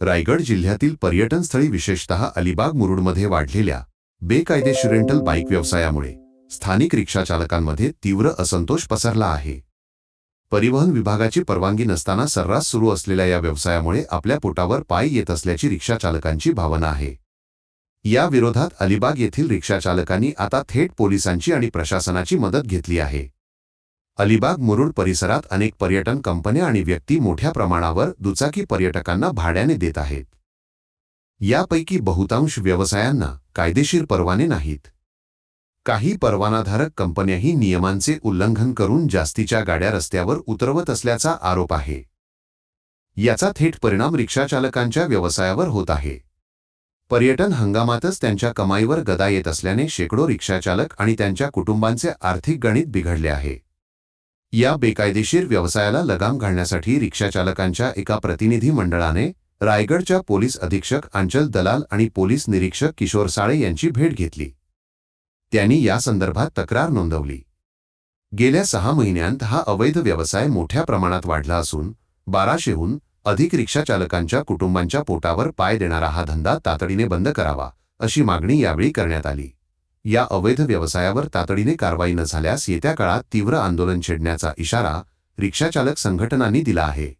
रायगड जिल्ह्यातील पर्यटनस्थळी विशेषतः अलिबाग मुरुडमध्ये वाढलेल्या बेकायदेशीर रेंटल बाईक व्यवसायामुळे स्थानिक रिक्षाचालकांमध्ये तीव्र असंतोष पसरला आहे. परिवहन विभागाची परवानगी नसताना सर्रास सुरू असलेल्या या व्यवसायामुळे आपल्या पोटावर पाय येत असल्याची रिक्षाचालकांची भावना आहे. या विरोधात अलिबाग येथील रिक्षाचालकांनी आता थेट पोलिसांची आणि प्रशासनाची मदत घेतली आहे. अलिबाग मुरुड परिसरात अनेक पर्यटन कंपन्या आणि व्यक्ती मोठ्या प्रमाणावर दुचाकी पर्यटकांना भाड्याने देत आहेत. यापैकी बहुतांश व्यवसायांना कायदेशीर परवाने नाहीत. काही परवानाधारक कंपन्याही नियमांचे उल्लंघन करून जास्तीच्या गाड्या रस्त्यावर उतरवत असल्याचा आरोप आहे. याचा थेट परिणाम रिक्षाचालकांच्या व्यवसायावर होत आहे. पर्यटन हंगामातच त्यांच्या कमाईवर गदा येत असल्याने शेकडो रिक्षाचालक आणि त्यांच्या कुटुंबांचे आर्थिक गणित बिघडले आहे. या बेकायदेशीर व्यवसायाला लगाम घालण्यासाठी रिक्षाचालकांच्या एका प्रतिनिधी मंडळाने रायगडच्या पोलीस अधीक्षक अंचल दलाल आणि पोलीस निरीक्षक किशोर साळे यांची भेट घेतली. त्यांनी या संदर्भात तक्रार नोंदवली. गेल्या सहा महिन्यांत हा अवैध व्यवसाय मोठ्या प्रमाणात वाढला असून बाराशेहून अधिक रिक्षाचालकांच्या कुटुंबांच्या पोटावर पाय देणारा हा धंदा तातडीने बंद करावा अशी मागणी यावेळी करण्यात आली. या अवैध व्यवसायावर तातडीने कारवाई न झाल्यास येत्या काळात तीव्र आंदोलन छेडण्याचा इशारा रिक्षाचालक संघटनांनी दिला आहे.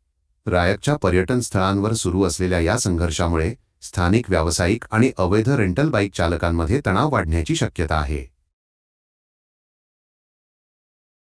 रायकच्या पर्यटन स्थळांवर सुरू असलेल्या या संघर्षामुळे स्थानिक व्यावसायिक आणि अवैध रेंटल बाईक चालकांमध्ये तणाव वाढण्याची शक्यता आहे.